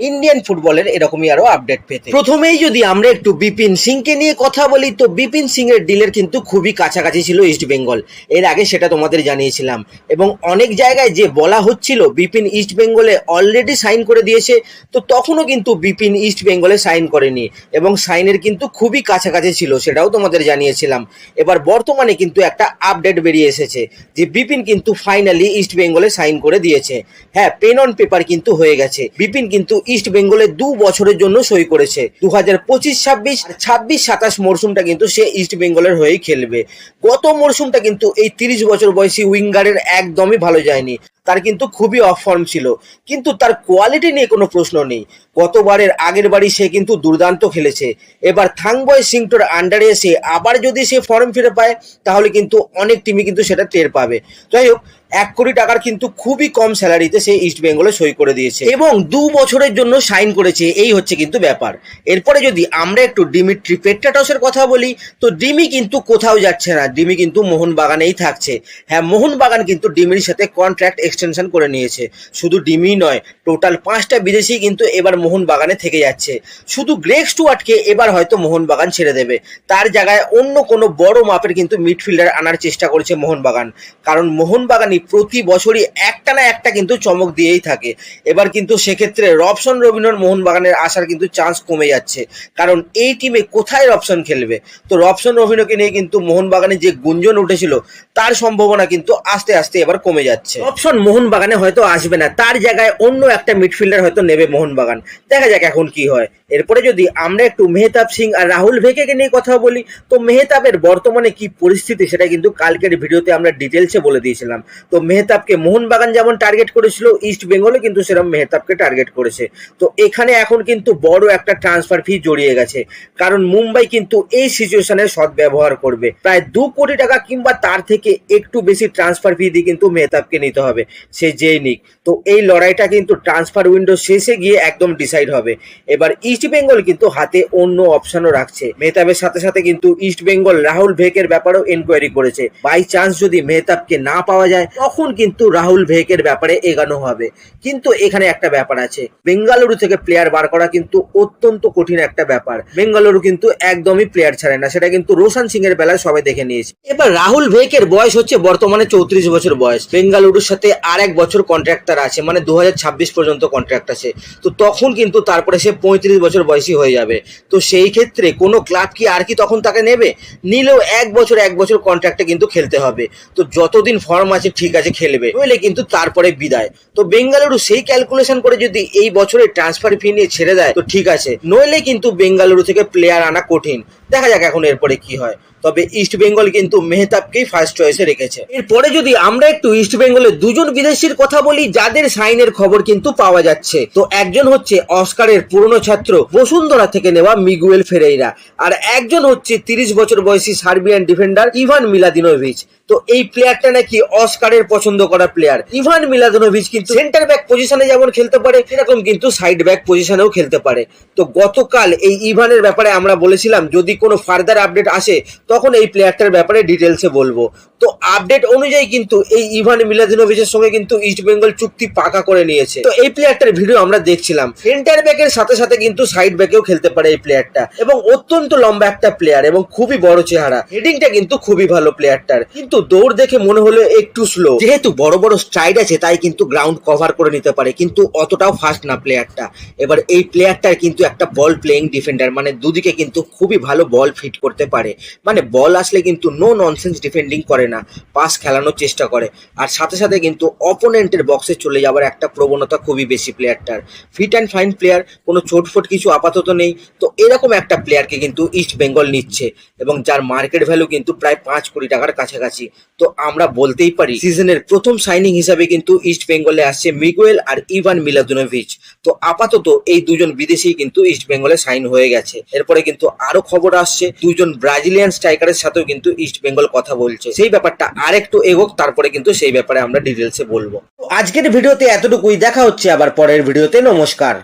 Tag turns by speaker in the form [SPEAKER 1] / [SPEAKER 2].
[SPEAKER 1] Indian ফুটবলের এরকমই আরও আপডেট পেতে। প্রথমেই যদি আমরা একটু বিপিন সিংকে নিয়ে কথা বলি, তো বিপিন সিং এর ডিলের কিন্তু খুবই কাছাকাছি ছিল ইস্ট বেঙ্গল এর আগে সেটা তোমাদের জানিয়েছিলাম। এবং অনেক জায়গায় যে বলা হচ্ছিল, বিপিন ইস্ট বেঙ্গলে অলরেডি সাইন করে দিয়েছে, তো তখনও কিন্তু বিপিন ইস্ট বেঙ্গলে সাইন করেনি। এবং সাইনের কিন্তু খুবই কাছাকাছি ছিল, সেটাও তোমাদের জানিয়েছিলাম। এবার বর্তমানে কিন্তু একটা আপডেট বেরিয়ে এসেছে, যে বিপিন কিন্তু ফাইনালি ইস্ট বেঙ্গলে সাইন করে দিয়েছে। হ্যাঁ পেন অন পেপার কিন্তু হয়ে গেছে। বিপিন কিন্তু ইস্ট বেঙ্গলে দু বছরের জন্য সই করেছে। দু হাজার পঁচিশ, ছাব্বিশ ছাব্বিশ, সাতাশ মরশুমটা কিন্তু সে ইস্ট বেঙ্গলের হয়েই খেলবে। গত মরশুমটা কিন্তু এই তিরিশ বছর বয়সী উইঙ্গারের একদমই ভালো যায়নি। তার কিন্তু খুবই অফ ফর্ম ছিল। কিন্তু তার কোয়ালিটি নিয়ে কোনো প্রশ্ন নেই। গতবারের আগের বাড়ি সে কিন্তু দুর্দান্ত খেলেছে। এবার থাংবয় সিংটোর আন্ডারে এসে আবার যদি সে ফর্ম ফিরে পায়, তাহলে কিন্তু অনেক টিমই কিন্তু সেটা টের পাবে। যাই হোক, এক কোটি টাকার কিন্তু খুবই কম স্যালারিতে সে ইস্ট বেঙ্গলে সই করে দিয়েছে। এবং দু বছরের জন্য সাইন করেছে, এই হচ্ছে কিন্তু ব্যাপার। এরপরে যদি আমরা একটু ডিমিট্রি পেট্রাটসের কথা বলি, তো ডিমি কিন্তু কোথাও যাচ্ছে না। ডিমি কিন্তু মোহনবাগানেই থাকছে। হ্যাঁ মোহনবাগান কিন্তু ডিমির সাথে কন্ট্রাক্ট এক্সটেনশন করে নিয়েছে। শুধু ডিমি নয় টোটাল পাঁচটা বিদেশি কিন্তু এবার মোহনবাগানে থেকে যাচ্ছে। শুধু গ্রেক স্টুয়ার্টকে এবার হয়তো মোহনবাগান ছেড়ে দেবে। তার জায়গায় অন্য কোনো বড় মাপের কিন্তু মিডফিল্ডার আনার চেষ্টা করছে মোহনবাগান। কারণ মোহনবাগানই প্রতি বছরই একটা না একটা কিন্তু চমক দিয়েই থাকে। এবার কিন্তু সেক্ষেত্রে রবসন রবিনর মোহনবাগানের আসার কিন্তু চান্স কমে যাচ্ছে। কারণ এই টিমে কোথায় রবসন খেলবে? তো রবসন রবিনকে নিয়ে কিন্তু মোহনবাগানে যে গুঞ্জন উঠেছিল, তার সম্ভাবনা কিন্তু আস্তে আস্তে এবার কমে যাচ্ছে। রবসন মোহনবাগানে হয়তো আসবে না। তার জায়গায় অন্য একটা মিডফিল্ডার হয়তো নেবে মোহনবাগান। দেখা যাক এখন কি হয়। এরপরে যদি আমরা একটু মেহতাব সিং আর রাহুল ভেকেকে নিয়ে কথা বলি, তো মেহতাবের বর্তমানে কি পরিস্থিতি সেটা কিন্তু কালকের ভিডিওতে আমরা ডিটেলসে বলে দিয়েছিলাম। তো মেহতাবকে মোহনবাগান যেমন টার্গেট করেছিল ইস্ট বেঙ্গলে কিন্তু সেরকম মেহতাবকে টার্গেট করেছে। তো এখানে এখন কিন্তু বড় একটা ট্রান্সফার ফি জড়িয়ে গেছে। কারণ মুম্বাই কিন্তু এই সিচুয়েশনের সদ্ব্যবহার করবে। প্রায় দু কোটি টাকা কিংবা তার থেকে একটু বেশি ট্রান্সফার ফি দিয়ে কিন্তু মেহতাবকে নিতে হবে। সে যেই নিক। তো এই লড়াইটা কিন্তু ট্রান্সফার উইন্ডো শেষে গিয়ে একদম ডিসাইড হবে। এবার ইস্ট বেঙ্গল কিন্তু হাতে অন্য অপশনও রাখছে। মেহতাবের সাথে সাথে কিন্তু ইস্ট বেঙ্গল রাহুল ভেকের ব্যাপারেও এনকোয়ারি করেছে। বাই চান্স যদি মেহতাবকে না পাওয়া যায়, তখন কিন্তু রাহুল ভেকের ব্যাপারে এগানো হবে। কিন্তু এখানে একটা ব্যাপার আছে। বেঙ্গালুরু থেকে প্লেয়ার বার করা কিন্তু অত্যন্ত কঠিন একটা ব্যাপার। বেঙ্গালুরু কিন্তু একদমই প্লেয়ার ছাড়ে না। সেটা কিন্তু রোশন সিং এর বেলায় সবাই দেখে নিয়েছে। এবার রাহুল ভেকের বয়স হচ্ছে বর্তমানে চৌত্রিশ বছর বয়স। বেঙ্গালুরুর সাথে আর এক বছর কন্ট্রাক্টার আছে। মানে দু হাজার ছাব্বিশ পর্যন্ত কন্ট্রাক্ট আছে। তো তখন কিন্তু তারপরে সে পঁয়ত্রিশ বছর বয়সী হয়ে যাবে। তো সেই ক্ষেত্রে কোনো ক্লাব কি আর কি তখন তাকে নেবে? নিলেও এক বছর এক বছর কন্ট্রাক্টে কিন্তু খেলতে হবে। তো যতদিন ফর্ম আছে, ঠিক আছে, খেলবে। নইলে কিন্তু তারপরে বিদায়। তো বেঙ্গালুরু সেই ক্যালকুলেশন করে যদি এই বছরে ট্রান্সফার ফি নিয়ে ছেড়ে দেয়, তো ঠিক আছে। নইলে কিন্তু বেঙ্গালুরু থেকে প্লেয়ার আনা কঠিন। দেখা যাক এখন এরপরে কি হয়। তবে ইস্ট বেঙ্গল কিন্তু মেহতাবকেই ফার্স্ট চয়েসে রেখেছে। এরপরে যদি আমরা একটু ইস্ট বেঙ্গলের দুজন বিদেশির কথা বলি, যাদের সাইনের খবর কিন্তু পাওয়া যাচ্ছে। তো একজন হচ্ছে অস্কারের পুরনো ছাত্র বসুন্ধরা থেকে নেওয়া মিগুয়েল ফেরেইরা। আর একজন হচ্ছে তিরিশ বছর বয়সী সার্বিয়ান ডিফেন্ডার ইভান মিলাদিনোভিচ। তো এই প্লেয়ারটা নাকি অস্কারের পছন্দ করা প্লেয়ার ইভান মিলাদিনোভিচ কিন্তু সেন্টার ব্যাক পজিশনে যেমন খেলতে পারে, সেরকম কিন্তু সাইড ব্যাক পজিশনেও খেলতে পারে। তো গতকাল এই ইভানের ব্যাপারে আমরা বলেছিলাম, যদি কোনো ফার্দার আপডেট আসে, তখন এই প্লেয়ারটার ব্যাপারে ডিটেলসে বলব। তো আপডেট অনুযায়ী কিন্তু এই ইভান মিলাদিনোভিচের সঙ্গে কিন্তু ইস্ট বেঙ্গল চুক্তি পাকা করে নিয়েছে। তো এই প্লেয়ারটার ভিডিও আমরা দেখছিলাম। সেন্টার ব্যাকের সাথে সাথে কিন্তু সাইড ব্যাকেও খেলতে পারে এই প্লেয়ারটা এবং অত্যন্ত লম্বা একটা প্লেয়ার এবং খুবই বড় চেহারা। হেডিংটা কিন্তু খুবই ভালো প্লেয়ারটার কিন্তু দৌড় দেখে মনে হলো একটু স্লো যেহেতু বড় বড় স্ট্রাইড আছে, তাই কিন্তু গ্রাউন্ড কভার করে নিতে পারে। কিন্তু অতটাও ফাস্ট না প্লেয়ারটা এবার এই প্লেয়ারটার কিন্তু একটা বল প্লেইং ডিফেন্ডার মানে দুদিকে কিন্তু খুবই ভালো বল ফিট করতে পারে। মানে বল আসলে কিন্তু নো ননসেন্স ডিফেন্ডিং করে না পাস খেলানোর চেষ্টা করে। আর সাথে সাথে কিন্তু অপোনেন্টের বক্সে চলে যাওয়ার একটা প্রবণতা খুবই বেশি প্লেয়ারটার ফিট অ্যান্ড ফাইন প্লেয়ার কোনো চোটফোট কিছু আপাতত নেই। তো এরকম একটা প্লেয়ারকে কিন্তু ইস্ট বেঙ্গল নিচ্ছে। এবং যার মার্কেট ভ্যালু কিন্তু প্রায় পাঁচ কোটি টাকার কাছাকাছি। তো আমরা বলতেই পারি, সিজনের প্রথম সাইনিং হিসাবে কিন্তু ইস্ট বেঙ্গলে আসছে মিগুয়েল আর ইভান মিলাদুনোভিচ তো আপাতত এই দুজন বিদেশি কিন্তু ইস্ট বেঙ্গলে সাইন হয়ে গেছে। এরপরে কিন্তু আরও খবর আসছে, দুজন ব্রাজিলিয়ান স্ট্রাইকারের সাথেও কিন্তু ইস্ট বেঙ্গল কথা বলছে। সেই ব্যাপারটা আরেকটু এগোক, তারপরে কিন্তু সেই ব্যাপারে আমরা ডিটেলসে বলব। আজকের ভিডিওতে এতটুকুই, দেখা হচ্ছে আবার পরের ভিডিওতে, নমস্কার।